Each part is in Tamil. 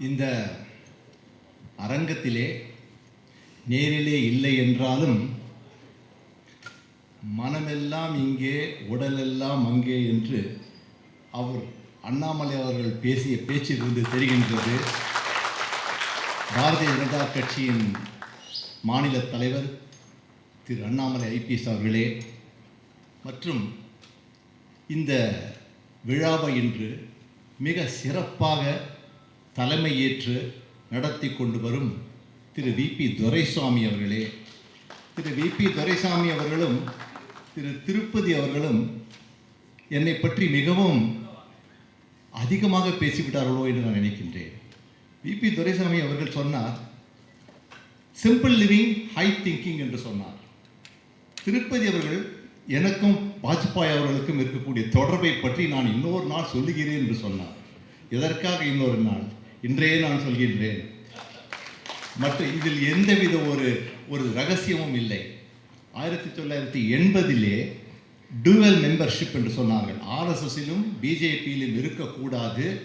இந்த அரங்கத்திலே நேரிலே இல்லை என்றாலும் மனமெல்லாம் இங்கே உடலெல்லாம் அங்கே என்று அவர் அண்ணாமலை அவர்கள் பேசிய பேச்சிலிருந்து தெரிகின்றது. பாரதிய ஜனதா கட்சியின் மாநில தலைவர் திரு அண்ணாமலை ஐபிஎஸ் அவர்களே. மற்றும் இந்த விழாவை இன்று மிக சிறப்பாக தலைமையேற்று நடத்தி கொண்டு வரும் திரு விபி துரைசாமி அவர்களே. திரு விபி துரைசாமி அவர்களும் திரு திருப்பதி அவர்களும் என்னை பற்றி மிகவும் அதிகமாக பேசிவிட்டார்களோ என்று நான் நினைக்கின்றேன். விபி துரைசாமி அவர்கள் சொன்னார் சிம்பிள் லிவிங் ஹை திங்கிங் என்று சொன்னார். திருப்பதி அவர்கள் எனக்கும் வாஜ்பாய் அவர்களுக்கும் இருக்கக்கூடிய தொடர்பை பற்றி நான் இன்னொரு நாள் சொல்லுகிறேன் என்று சொன்னார். எதற்காக இன்னொரு நாள்? இன்றையே நான் சொல்கின்றேன். மற்ற இதில் எந்தவித ஒரு ஒரு ரகசியமும் இல்லை. ஆயிரத்தி தொள்ளாயிரத்தி எண்பதிலே டூவல் மெம்பர்ஷிப் என்று சொன்னார்கள். ஆர்எஸ்எஸிலும் பிஜேபியிலும் இருக்கக்கூடாது.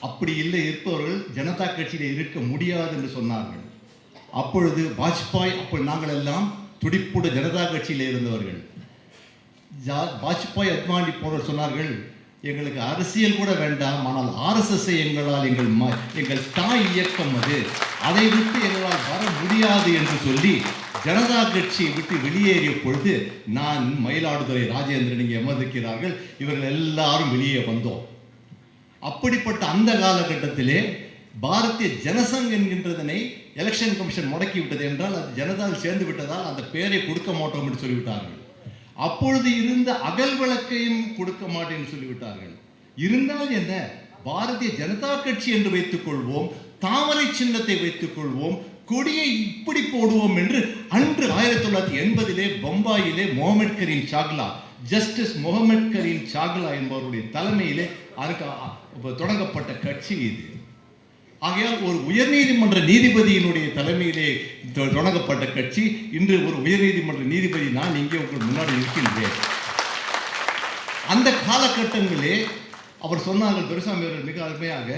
அப்படி இல்லை இருப்பவர்கள் ஜனதா கட்சியில் இருக்க முடியாது என்று சொன்னார்கள். அப்பொழுது வாஜ்பாய் அப்போ நாங்கள் எல்லாம் துடிப்புட ஜனதா கட்சியில் இருந்தவர்கள். ஜா- வாஜ்பாய் அத்வானி போன்றவர் சொன்னார்கள் எங்களுக்கு அரசியல் கூட வேண்டாம் ஆனால் ஆர்எஸ்எஸ்ஐ எங்களால் எங்கள் ம எங்கள் தாய் இயக்கம் அது. அதை விட்டு எங்களால் வர முடியாது என்று சொல்லி ஜனதா கட்சியை விட்டு வெளியேறிய பொழுது நான் மயிலாடுதுறை ராஜேந்திரன் இங்கே அமர்ந்திருக்கிறார்கள். இவர்கள் எல்லாரும் வெளியே வந்தோம். அப்படிப்பட்ட அந்த காலகட்டத்திலே பாரதிய ஜனசங் என்கின்றதனை எலெக்ஷன் கமிஷன் முடக்கி விட்டது என்றால் அது ஜனதாவில் சேர்ந்து விட்டதால் அந்த பெயரை கொடுக்க மாட்டோம் என்று சொல்லிவிட்டார்கள். அப்பொழுது இருந்த அகல் விளக்கையும் கொடுக்க மாட்டேன்னு சொல்லிவிட்டார்கள். இருந்தால் என்ன? பாரதிய ஜனதா கட்சி என்று வைத்துக் கொள்வோம் தாமரை சின்னத்தை வைத்துக் கொள்வோம் கொடியை இப்படி போடுவோம் என்று அன்று ஆயிரத்தி தொள்ளாயிரத்தி எண்பதிலே பம்பாயிலே முகமது கரீம் சாக்லா ஜஸ்டிஸ் முகமது கரீம் சாக்லா என்பவருடைய தலைமையிலே அதுக்கு தொடங்கப்பட்ட கட்சி இது. ஆகையால் ஒரு உயர்நீதிமன்ற நீதிபதியினுடைய தலைமையிலே தொ- தொடங்கப்பட்ட கட்சி இன்று ஒரு உயர்நீதிமன்ற நீதிபதி நான் இங்கே உங்கள் முன்னாடி இருக்கின்றேன் அந்த காலகட்டங்களே அவர் சொன்னார்கள் துரைசாமி அவர்கள் மிக அருமையாக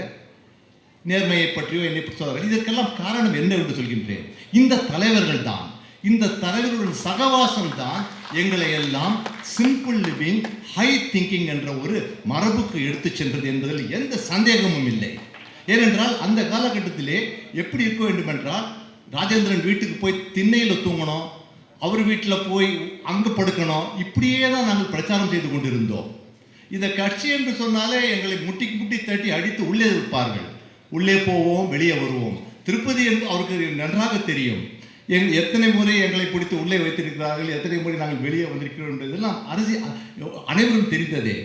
நேர்மையை பற்றியோ என்னை பற்றி சொன்னார்கள். இதற்கெல்லாம் காரணம் என்ன என்று சொல்கின்றேன். இந்த தலைவர்கள் தான் இந்த தலைவர்களுடன் சகவாசம் தான் எங்களை எல்லாம் சிம்பிள் லிவிங் ஹை திங்கிங் என்ற ஒரு மரபுக்கு எடுத்து சென்றது என்பதில் எந்த சந்தேகமும் இல்லை. ஏனென்றால் அந்த காலகட்டத்திலே எப்படி இருக்க வேண்டும் என்றால் ராஜேந்திரன் வீட்டுக்கு போய் திண்ணையில் தூங்கணும் அவர் வீட்டில் போய் அங்கே படுக்கணும் இப்படியே தான் நாங்கள் பிரச்சாரம் செய்து கொண்டிருந்தோம். இந்த கட்சி என்று சொன்னாலே எங்களை முட்டிக்கு முட்டி தட்டி அடித்து உள்ளே இருப்பார்கள். உள்ளே போவோம் வெளியே வருவோம். திருப்பதி என்று அவருக்கு நன்றாக தெரியும். எங் எத்தனை முறை எங்களை பிடித்து உள்ளே வைத்திருக்கிறார்கள் எத்தனை முறை நாங்கள் வெளியே வந்திருக்கிறோம் என்பதெல்லாம் அரசி அனைவரும் தெரிந்ததே.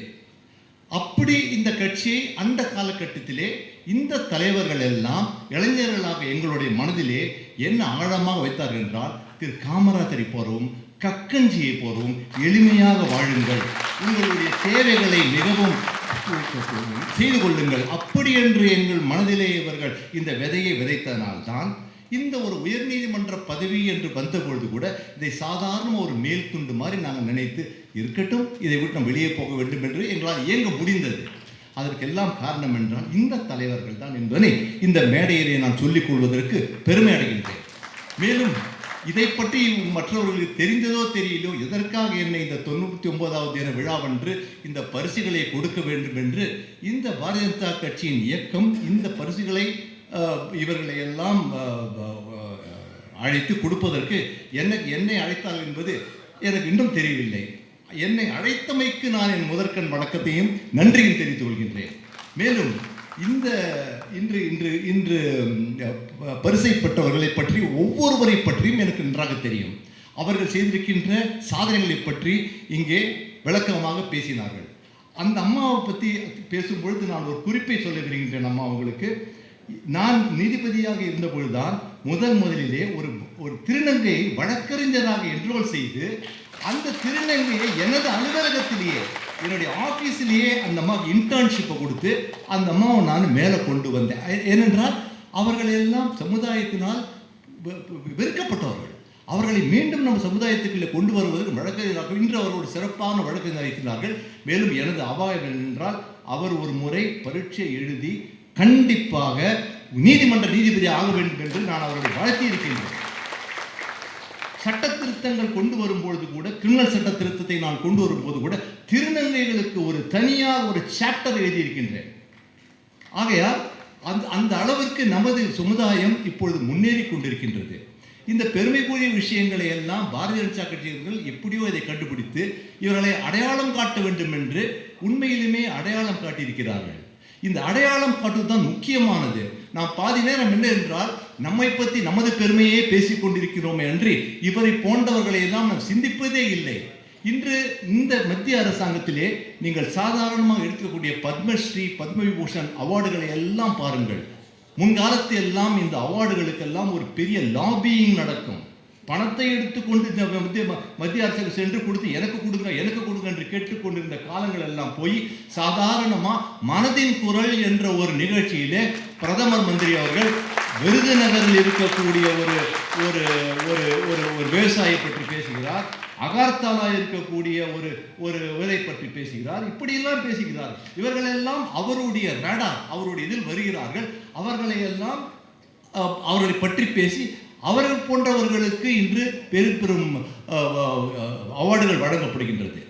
அப்படி இந்த கட்சியை அந்த காலகட்டத்திலே இந்த தலைவர்கள் எல்லாம் இளைஞர்களாக எங்களுடைய மனதிலே என்ன ஆழமாக வைத்தார்கள் என்றால் திரு காமராஜரை போறவும் கக்கஞ்சியை போறவும் எளிமையாக வாழுங்கள். உங்களுடைய தேவைகளை மிகவும் செய்து கொள்ளுங்கள். அப்படி என்று எங்கள் மனதிலே இவர்கள் இந்த விதையை விதைத்ததனால்தான் இந்த ஒரு உயர்நீதிமன்ற பதவி என்று வந்தபொழுது கூட இதை சாதாரண ஒரு மேல் துண்டு மாதிரி நாங்கள் நினைத்து இருக்கட்டும் இதை விட்டு நாம் வெளியே போக வேண்டும் என்று எங்களால் இயங்க முடிந்தது. அதற்கெல்லாம் காரணம் என்றால் இந்த தலைவர்கள் தான் என்பதை இந்த மேடையிலே நான் சொல்லிக் கொள்வதற்கு பெருமை அடைகின்றேன். மேலும் இதை பற்றி மற்றவர்களுக்கு தெரிந்ததோ தெரியலையோ எதற்காக என்னை இந்த தொண்ணூற்றி ஒன்பதாவது தின விழாவன்று இந்த பரிசுகளை கொடுக்க வேண்டும் என்று இந்த பாரதிய ஜனதா கட்சியின் இயக்கம் இந்த பரிசுகளை இவர்களை எல்லாம் அழைத்து கொடுப்பதற்கு என்ன என்னை அழைத்தால் என்பது எனக்கு இன்னும் தெரியவில்லை. என்னை அழைத்தமைக்கு நான் என் முதற்கண் வணக்கத்தையும் நன்றியும் தெரிவித்துக் கொள்கின்றேன். மேலும் இந்த இன்று இன்று இன்று ம், பரிசை பெற்றவர்களை பற்றி ஒவ்வொருவரை பற்றியும் எனக்கு நன்றாக தெரியும். அவர்கள் செய்திருக்கின்ற சாதனைகளை பற்றி இங்கே விளக்கமாக பேசினார்கள். அந்த அம்மாவை பற்றி பேசும்பொழுது நான் ஒரு குறிப்பை சொல்ல விரும்புகின்றேன் அம்மா அவங்களுக்கு நான் நீதிபதியாக இருந்தபொழுதுதான் முதன் முதலிலே ஒரு ஒரு திருநங்கையை வழக்கறிஞராக என்ரோல் செய்து அந்த திருநெல்வேலியை எனது அலுவலகத்திலேயே என்னுடைய ஆஃபீஸிலேயே அந்த அம்மாவுக்கு இன்டர்ன்ஷிப்பை கொடுத்து அந்த அம்மாவை நான் மேலே கொண்டு வந்தேன். ஏனென்றால் அவர்கள் எல்லாம் சமுதாயத்தினால் வெறுக்கப்பட்டவர்கள். அவர்களை மீண்டும் நம் சமுதாயத்துக்குள்ளே கொண்டு வருவதற்கு வழக்கறிஞர்கள் இன்று அவரோட சிறப்பான வழக்கறிஞர் இருக்கிறார்கள். மேலும் எனது அபாயம் என்றால் அவர் ஒரு முறை பரீட்சை எழுதி கண்டிப்பாக நீதிமன்ற நீதிபதி ஆக வேண்டும் என்று நான் அவர்களை வாழ்த்தி இருக்கின்றேன் சட்ட திருத்தங்கள் கொண்டு வரும்பொழுது கூட கிரிமினல் சட்ட திருத்தத்தை நான் கொண்டு வரும்போது கூட திருநங்கைகளுக்கு ஒரு தனியாக ஒரு சாப்டர் எழுதியிருக்கின்றேன். ஆகையால் அந்த அந்த அளவிற்கு நமது சமுதாயம் இப்பொழுது முன்னேறி கொண்டிருக்கின்றது. இந்த பெருமைக்குரிய விஷயங்களை எல்லாம் பாரதிய ஜனதா கட்சியினர்கள் எப்படியோ இதை கண்டுபிடித்து இவர்களை அடையாளம் காட்ட வேண்டும் என்று உண்மையிலுமே அடையாளம் காட்டியிருக்கிறார்கள். இந்த அடையாளம் காட்டுவது தான் முக்கியமானது. நாம் பாதி நேரம் என்ன என்றால் நம்மை பற்றி நமது பெருமையே பேசிக் கொண்டிருக்கிறோமே அன்றி இவரை போன்றவர்களை எல்லாம் நாம் சிந்திப்பதே இல்லை. இன்று இந்த மத்திய அரசாங்கத்திலே நீங்கள் சாதாரணமாக எடுக்கக்கூடிய பத்மஸ்ரீ பத்மவிபூஷன் அவார்டுகளை எல்லாம் பாருங்கள். முன்காலத்தில் எல்லாம் இந்த அவார்டுகளுக்கெல்லாம் ஒரு பெரிய லாபியிங் நடக்கும். பணத்தை எடுத்துக்கொண்டு இந்த மத்திய மத்திய அரசுக்கு சென்று கொடுத்து எனக்கு கொடுங்க எனக்கு கொடுங்க என்று கேட்டுக்கொண்டிருந்த காலங்கள் எல்லாம் போய் சாதாரணமாக மனதின் குரல் என்ற ஒரு நிகழ்ச்சியிலே பிரதமர் மந்திரி அவர்கள் விருதுநகரில் இருக்கக்கூடிய ஒரு ஒரு ஒரு ஒரு ஒரு விவசாயி பற்றி பேசுகிறார். அகார்த்தாலா இருக்கக்கூடிய ஒரு ஒரு விதை பற்றி பேசுகிறார். இப்படியெல்லாம் பேசுகிறார். இவர்களெல்லாம் அவருடைய ரடார் அவருடைய இதில் வருகிறார்கள். அவர்களை எல்லாம் அவர்களை பற்றி பேசி அவர்கள் போன்றவர்களுக்கு இன்று பெரும் பெரும் அவார்டுகள் வழங்கப்படுகின்றது.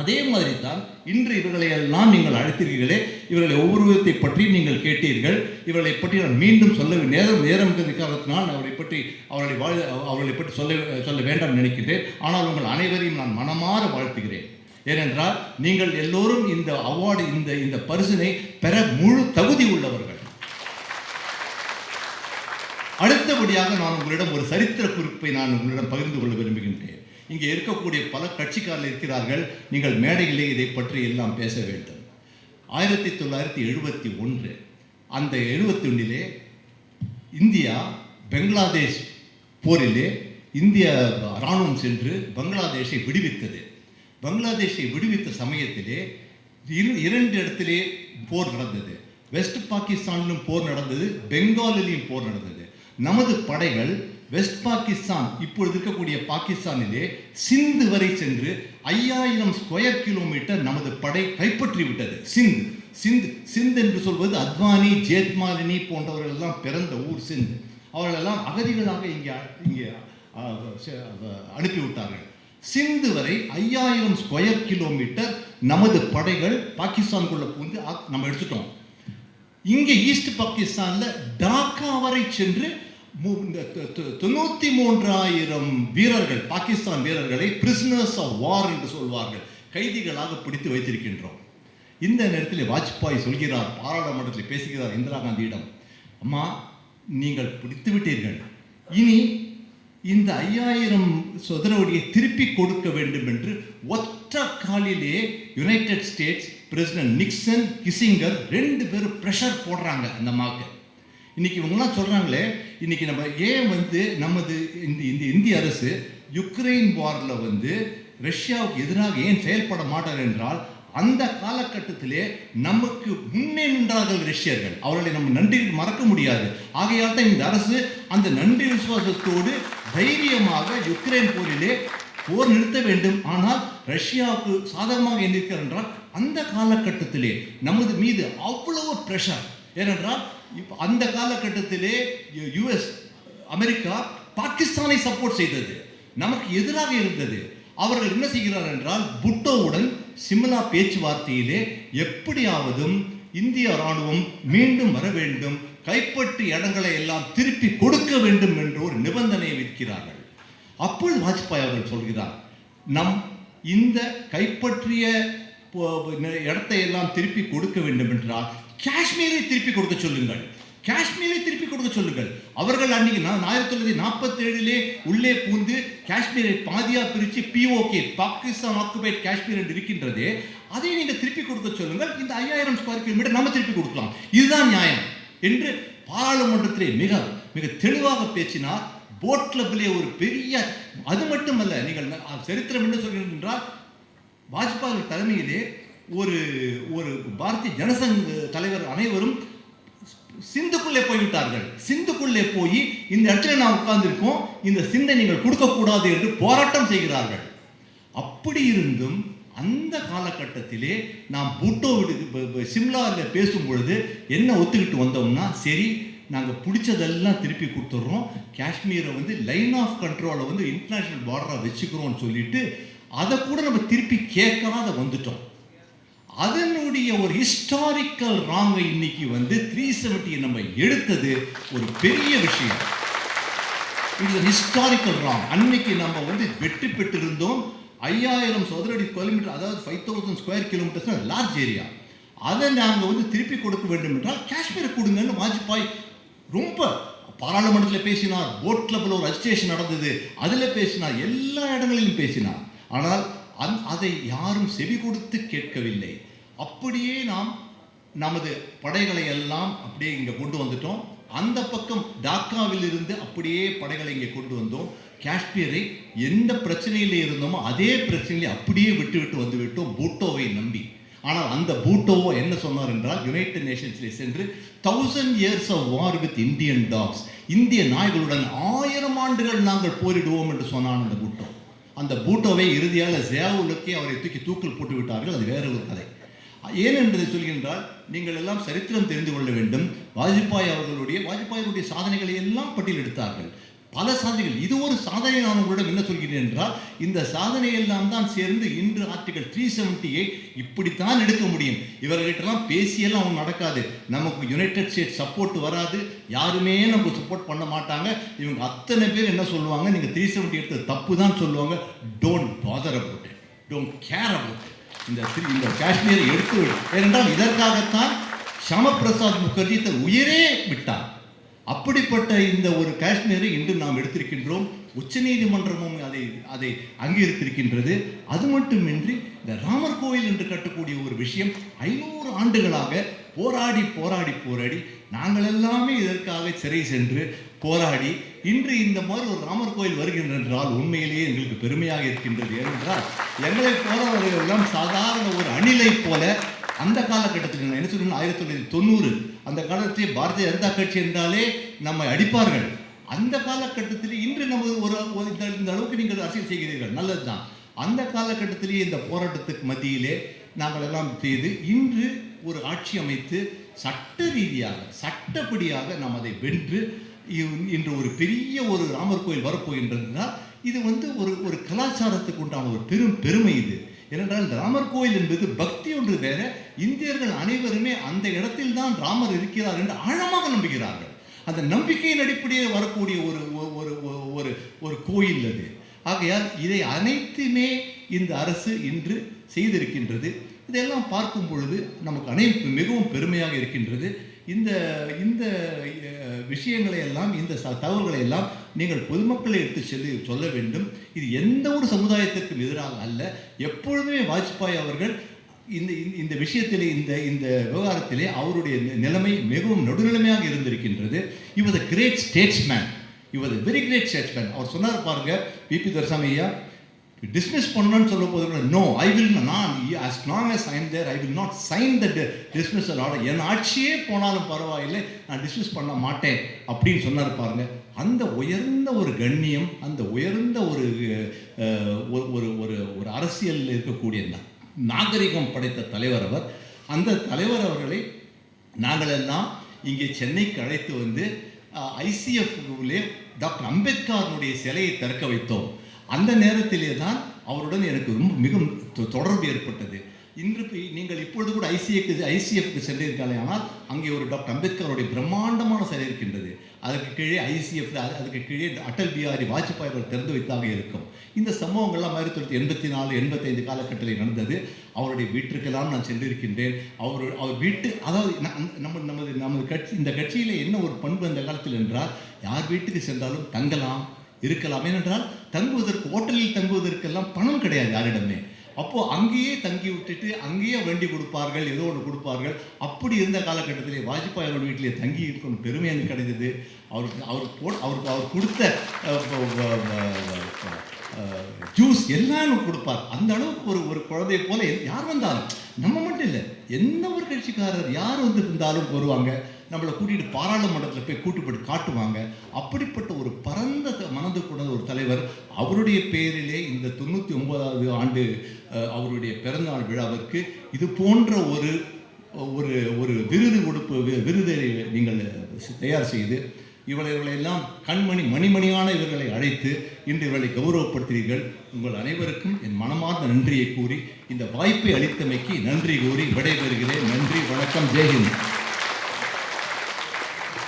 அதே மாதிரி தான் இன்று இவர்களை எல்லாம் நீங்கள் அழைத்தீர்களே இவர்களை ஒவ்வொருவத்தை பற்றி நீங்கள் கேட்டீர்கள். இவர்களை பற்றி நான் மீண்டும் சொல்ல நேரம் நேரம் இருக்கிற காரணத்தினால் அவரை பற்றி அவர்களை வாழ் அவர்களை பற்றி சொல்ல சொல்ல வேண்டாம் நினைக்கிறேன். ஆனால் உங்கள் அனைவரையும் நான் மனமாற வாழ்த்துகிறேன். ஏனென்றால் நீங்கள் எல்லோரும் இந்த அவார்டு இந்த இந்த பரிசினை பெற முழு தகுதி உள்ளவர்கள். அடுத்தபடியாக நான் உங்களிடம் ஒரு சரித்திர குறிப்பை நான் உங்களிடம் பகிர்ந்து கொள்ள விரும்புகின்றேன். இங்கே இருக்கக்கூடிய பல கட்சிக்காரர்கள் இருக்கிறார்கள். நீங்கள் மேடையிலே இதை பற்றி எல்லாம் பேச வேண்டும். ஆயிரத்தி தொள்ளாயிரத்தி எழுபத்தி ஒன்று. அந்த எழுபத்தி ஒன்றிலே இந்தியா பங்களாதேஷ் போரிலே இந்திய இராணுவம் சென்று பங்களாதேஷை விடுவித்தது. பங்களாதேஷை விடுவித்த சமயத்திலே இரு இரண்டு இடத்திலே போர் நடந்தது. வெஸ்ட் பாகிஸ்தானிலும் போர் நடந்தது. பெங்காலிலையும் போர் நடந்தது. நமது படைகள் வெஸ்ட் பாகிஸ்தான் இப்பொழுது இருக்கக்கூடிய பாகிஸ்தானிலே சிந்து வரை சென்று ஐயாயிரம் ஸ்கொயர் கிலோமீட்டர் நமது படை கைப்பற்றி விட்டது சிந்து சிந்து சிந்து என்று சொல்வது அத்வானி ஜேத்மாலினி போன்றவர்கள் எல்லாம் பிறந்த ஊர் சிந்து. அவர்களெல்லாம் அகதிகளாக இங்கே இங்கே அனுப்பிவிட்டார்கள். சிந்து வரை ஐயாயிரம் ஸ்கொயர் கிலோமீட்டர் நமது படைகள் பாகிஸ்தானுக்குள்ள புகுந்து நம்ம எடுத்துட்டோம். இங்கே ஈஸ்ட் பாகிஸ்தான்ல டாக்கா வரை சென்று தொண்ணூத்தி மூன்றாயிரம் வீரர்கள் பாகிஸ்தான் வீரர்களை பிரிசனர்ஸ் ஆஃப் வார் என்று சொல்வார்கள். கைதிகளாக பிடித்து வைத்திருக்கின்றோம். இந்த நேரத்தில் வாஜ்பாய் சொல்கிறார் பாராளுமன்றத்தில் பேசுகிறார் இந்திரா காந்தியிடம். அம்மா நீங்கள் பிடித்து விட்டீர்கள். இனி இந்த ஐயாயிரம் சதுரவடியை திருப்பி கொடுக்க வேண்டும் என்று ஒற்ற காலிலே United States president Nixon Kissinger ரெண்டு பேரும் ப்ரெஷர் போடுறாங்க அந்த அம்மாவுக்கு இன்னைக்கு இவங்கெல்லாம் சொல்றாங்களே இன்னைக்கு நம்ம ஏன் வந்து நமது இந்த இந்த இந்திய அரசு யுக்ரைன் வாரில் வந்து ரஷ்யாவுக்கு எதிராக ஏன் செயல்பட மாட்டார் என்றால் அந்த காலகட்டத்திலே நமக்கு முன்னே நின்றார்கள் ரஷ்யர்கள். அவர்களை நம்ம நன்றி மறக்க முடியாது. ஆகையால் தான் இந்த அரசு அந்த நன்றி விசுவாசத்தோடு தைரியமாக யுக்ரைன் போரிலே போர் நிறுத்த வேண்டும். ஆனால் ரஷ்யாவுக்கு சாதகமாக எண்ணிருக்கிறார் என்றால் அந்த காலகட்டத்திலே நமது மீது அவ்வளவு ப்ரெஷர் ஏனென்றால் இப்போ அந்த காலகட்டத்திலே யுஎஸ் அமெரிக்கா பாகிஸ்தானை சப்போர்ட் செய்தது. நமக்கு எதிராக இருந்தது. அவர்கள் என்ன செய்கிறார் என்றால் புட்டோவுடன் சிம்லா பேச்சுவார்த்தையிலே எப்படியாவதும் இந்திய ராணுவம் மீண்டும் வர வேண்டும் கைப்பற்றிய இடங்களை எல்லாம் திருப்பி கொடுக்க வேண்டும் என்ற ஒரு நிபந்தனையை விற்கிறார்கள் அப்பொழுது வாஜ்பாய் அவர்கள் சொல்கிறார் நம் இந்த கைப்பற்றிய இடத்தை எல்லாம் திருப்பி கொடுக்க வேண்டும் என்றால் காஷ்மீரை திருப்பி கொடுக்க சொல்லுங்கள். காஷ்மீரை திருப்பி கொடுக்க சொல்லுங்கள். அவர்கள் அன்னைக்கு நான் ஆயிரத்தி தொள்ளாயிரத்தி நாற்பத்தி ஏழிலே உள்ளே பூந்து காஷ்மீரை பாதியா பிரித்து பிஓகே பாகிஸ்தான் ஆக்குபைட் காஷ்மீர் என்று இருக்கின்றது. அதை நீங்கள் திருப்பி கொடுக்க சொல்லுங்கள். இந்த ஐயாயிரம் ஸ்கொயர் கிலோமீட்டர் நம்ம திருப்பி கொடுக்கலாம். இதுதான் நியாயம் என்று பாராளுமன்றத்திலே மிக மிக தெளிவாக பேசினார். போட் கிளப்பிலே ஒரு பெரிய அது மட்டுமல்ல நீங்கள் சரித்திரம் என்ன சொல்கிறீர்கள் என்றால் வாஜ்பாய் தலைமையிலே ஒரு ஒரு பாரதிய ஜனசங் தலைவர் அனைவரும் சிந்துக்குள்ளே போய்விட்டார்கள். சிந்துக்குள்ளே போய் இந்த இடத்துல நான் உட்கார்ந்திருக்கோம். இந்த சிந்தை நீங்கள் கொடுக்கக்கூடாது என்று போராட்டம் செய்கிறார்கள். அப்படி இருந்தும் அந்த காலகட்டத்திலே நாம் பூட்டோ சிம்லாவில் பேசும் பொழுது என்ன ஒத்துக்கிட்டு வந்தோம்னா சரி நாங்கள் பிடிச்சதெல்லாம் திருப்பி கொடுத்துட்றோம் காஷ்மீரை வந்து லைன் ஆஃப் கண்ட்ரோலை வந்து இன்டர்நேஷ்னல் பார்டராக வச்சுக்கிறோம்னு சொல்லிட்டு அதை கூட நம்ம திருப்பி கேட்காத வந்துட்டோம். அதனுடைய ஒரு ஹிஸ்டாரிக்கல் ராங்கை இன்னைக்கு வந்து த்ரீ செவன்ட்டியை நம்ம எடுத்தது ஒரு பெரிய விஷயம். இது ஹிஸ்டாரிக்கல் ராங் அன்னைக்கு நம்ம வந்து வெற்றி பெற்றிருந்தோம். ஐயாயிரம் சதுரடி கிலோமீட்டர் அதாவது five thousand square kilometres large area அதை நாங்கள் வந்து திருப்பி கொடுக்க வேண்டும் என்றால் காஷ்மீரை கொடுங்கன்னு வாஜ்பாய் ரொம்ப பாராளுமன்றத்தில் பேசினார். போட் கிளப்பில் ஒரு அஜிஸ்டேஷன் நடந்தது. அதில் பேசினார். எல்லா இடங்களிலும் பேசினார். ஆனால் அந் அதை யாரும் செவி கொடுத்து கேட்கவில்லை. அப்படியே நாம் நமது படைகளை எல்லாம் அப்படியே இங்கே கொண்டு வந்துட்டோம். அந்த பக்கம் டாக்காவில் இருந்து அப்படியே படைகளை இங்கே கொண்டு வந்தோம். காஷ்மீரை எந்த பிரச்சனையில் இருந்தோமோ அதே பிரச்சனையை அப்படியே விட்டு விட்டு வந்து விட்டோம் பூட்டோவை நம்பி. ஆனால் அந்த பூட்டோவோ என்ன சொன்னார் என்றால் யுனைடெட் நேஷன்ஸில் சென்று thousand years of war with Indian dogs இந்திய நாய்களுடன் ஆயிரம் ஆண்டுகள் நாங்கள் போரிடுவோம் என்று சொன்னான் அந்த பூட்டோ. அந்த பூட்டோவை இறுதியாக ஜியாவுலுக்கே அவரை தூக்கி தூக்கில் போட்டு விட்டார்கள். அது வேற ஒரு கதை. ஏன் என்பதை சொல்கின்றால் நீங்கள் எல்லாம் சரித்திரம் தெரிந்து கொள்ள வேண்டும். வாஜ்பாய் அவர்களுடைய வாஜ்பாயினுடைய சாதனைகளை எல்லாம் பட்டியலெடுத்தார்கள். பல சாதனைகள். இது ஒரு சாதனை நான் உங்களிடம் என்ன சொல்கிறேன் என்றால் இந்த சாதனை எல்லாம் தான் சேர்ந்து இன்று ஆர்டிகல் த்ரீ செவன்ட்டியை இப்படித்தான் எடுக்க முடியும். இவர்கிட்டலாம் பேசியெல்லாம் அவங்க நடக்காது. நமக்கு யுனைடெட் ஸ்டேட் சப்போர்ட் வராது. யாருமே நமக்கு சப்போர்ட் பண்ண மாட்டாங்க. இவங்க அத்தனை பேர் என்ன சொல்லுவாங்க? நீங்கள் த்ரீ செவன்டி எடுத்தது தப்பு தான் சொல்லுவாங்க. Don't bother about it don't care about இந்த இந்த காஷ்மீரை எடுத்து விடு. ஏனென்றால் இதற்காகத்தான் ஷாமபிரசாத் முகர்ஜி தன் உயிரே விட்டார். அப்படிப்பட்ட இந்த ஒரு காஷ்மீரை இன்று நாம் எடுத்திருக்கின்றோம். உச்சநீதிமன்றமும் அதை அதை அங்கீகரித்திருக்கின்றது. அது மட்டுமின்றி இந்த ராமர் கோயில் என்று கட்டக்கூடிய ஒரு விஷயம் ஐநூறு ஆண்டுகளாக போராடி போராடி போராடி நாங்கள் எல்லாமே இதற்காக சிறை சென்று போராடி இன்று இந்த மாதிரி ஒரு ராமர் கோயில் வருகின்ற என்றால் உண்மையிலேயே எங்களுக்கு பெருமையாக இருக்கின்றது. ஏனென்றால் எங்களை போறவர்கள் எல்லாம் சாதாரண ஒரு அணிலை போல அந்த காலகட்டத்தில் என்ன சொல்லணும் ஆயிரத்தி தொள்ளாயிரத்தி தொண்ணூறு அந்த காலத்தில் பாரதிய ஜனதா கட்சி என்றாலே நம்மை அடிப்பார்கள். அந்த காலகட்டத்தில் இன்று நமது ஒரு இந்த அளவுக்கு நீங்கள் அரசியல் செய்கிறீர்கள். நல்லது தான் அந்த காலகட்டத்திலேயே இந்த போராட்டத்துக்கு மத்தியிலே நாங்கள் எல்லாம் செய்து இன்று ஒரு ஆட்சி அமைத்து சட்ட ரீதியாக சட்டப்படியாக நாம் அதை வென்று இன்று ஒரு பெரிய ஒரு ராமர் கோயில் வரப்போகின்றதுனால் இது வந்து ஒரு ஒரு கலாச்சாரத்துக்கு உண்டான ஒரு பெரும் பெருமை இது. ஏனென்றால் இந்த ராமர் கோயில் என்பது பக்தி ஒன்று வேற இந்தியர்கள் அனைவருமே அந்த இடத்தில் தான் ராமர் இருக்கிறார் என்று ஆழமாக நம்புகிறார்கள். அந்த நம்பிக்கையின் அடிப்படையில் வரக்கூடிய ஒரு ஒரு- ஒரு ஒரு- ஒரு ஒரு கோயில் அது. ஆகையால் இதை அனைத்துமே இந்த அரசு இன்று செய்திருக்கின்றது. இதெல்லாம் பார்க்கும் பொழுது நமக்கு அனைத்து மிகவும் பெருமையாக இருக்கின்றது. இந்த இந்த விஷயங்களை எல்லாம் இந்த தகவல்களை எல்லாம் நீங்கள் பொதுமக்களை எடுத்து செல்லி சொல்ல வேண்டும். இது எந்த ஒரு சமுதாயத்திற்கும் எதிராக அல்ல. எப்பொழுதுமே வாஜ்பாய் அவர்கள் இந்த இந்த- இந்த விஷயத்திலே இந்த இந்த விவகாரத்திலே அவருடைய நிலைமை மிகவும் நடுநிலைமையாக இருந்திருக்கின்றது. இவர் கிரேட் ஸ்டேட்ஸ்மேன் இவர் வெரி கிரேட் ஸ்டேட்ஸ்மேன் அவர் சொன்னார் பாருங்க பிபி தர்சாமி ஐயா டிஸ்மிஸ் பண்ணணும்னு சொல்ல போது no I will not as long as I there I will not sign the dismissal order என் ஆட்சியே போனாலும் பரவாயில்லை நான் டிஸ்மிஸ் பண்ண மாட்டேன். அப்படின்னு சொன்னார் பாருங்க. அந்த உயர்ந்த ஒரு கண்ணியம் அந்த உயர்ந்த ஒரு ஒரு ஒரு ஒரு ஒரு அரசியலில் இருக்கக்கூடிய நா- நாகரிகம் படைத்த தலைவர் அவர். அந்த தலைவர் அவர்களை நாங்கள் எல்லாம் இங்கே சென்னைக்கு அழைத்து வந்து ஐசிஎஃப்லே டாக்டர் அம்பேத்கருடைய சிலையை திறக்க வைத்தோம். அந்த நேரத்திலே தான் அவருடன் எனக்கு ரொம்ப மிகவும் தொ- தொடர்பு ஏற்பட்டது. இன்று நீங்கள் இப்பொழுது கூட ஐசிஎஃப்க்கு ஐசிஎஃப்க்கு சென்றிருக்காலே ஆனால் அங்கே ஒரு டாக்டர் அம்பேத்கருடைய பிரம்மாண்டமான சிலை இருக்கின்றது. அதற்கு கீழே ஐசிஎஃப் அதுக்கு கீழே அடல் பிஹாரி வாஜ்பாய் அவர்கள் திறந்து வைத்தாக இருக்கும். இந்த சம்பவங்கள்லாம் ஆயிரத்தி தொள்ளாயிரத்தி எண்பத்தி நாலு எண்பத்தைந்து காலகட்டத்தில் நடந்தது. அவருடைய வீட்டிற்கெல்லாம் நான் சென்றிருக்கின்றேன். அவர் அவர் வீட்டு அதாவது நம்ம நமது நமது கட்சி இந்த கட்சியில் என்ன ஒரு பண்பு அந்த காலத்தில் என்றால் யார் வீட்டுக்கு சென்றாலும் தங்கலாம் இருக்கலாம். ஏனென்றால் தங்குவதற்கு ஹோட்டலில் தங்குவதற்கெல்லாம் பணம் கிடையாது யாரிடமே. அப்போ அங்கேயே தங்கி விட்டுட்டு அங்கேயே வண்டி கொடுப்பார்கள் ஏதோ ஒன்று கொடுப்பார்கள். அப்படி இருந்த காலகட்டத்திலே வாஜ்பாய் அவர்கள் வீட்டிலே தங்கி இருக்கணும் பெருமை எனக்கு கிடைத்தது. அவருக்கு அவர் போ அவருக்கு அவர் கொடுத்த ஜூஸ் எல்லாரும் கொடுப்பார். அந்த அளவுக்கு ஒரு ஒரு குழந்தையை போல யார் வந்தாலும். நம்ம மட்டும் இல்லை எந்த ஒரு கட்சிக்காரர் யார் வந்து இருந்தாலும் வருவாங்க. நம்மளை கூட்டிகிட்டு பாராளுமன்றத்தில் போய் கூட்டுப்பட்டு காட்டுவாங்க. அப்படிப்பட்ட ஒரு பரந்த த- மனது கொண்ட ஒரு தலைவர் அவருடைய பேரிலே இந்த தொண்ணூற்றி ஒன்பதாவது ஆண்டு அவருடைய பிறந்தநாள் விழாவிற்கு இது போன்ற ஒரு ஒரு ஒரு விருது கொடுப்பு வி- விருதை நீங்கள் தயார் செய்து இவளை இவளையெல்லாம் கண்மணி மணிமணியான இவர்களை அழைத்து இன்று இவர்களை கௌரவப்படுத்துகிறீர்கள். உங்கள் அனைவருக்கும் என் மனமார்ந்த நன்றியை கூறி இந்த வாய்ப்பை அளித்தமைக்கு நன்றி கூறி விடைபெறுகிறேன். நன்றி வணக்கம். ஜெயஹிந்த்.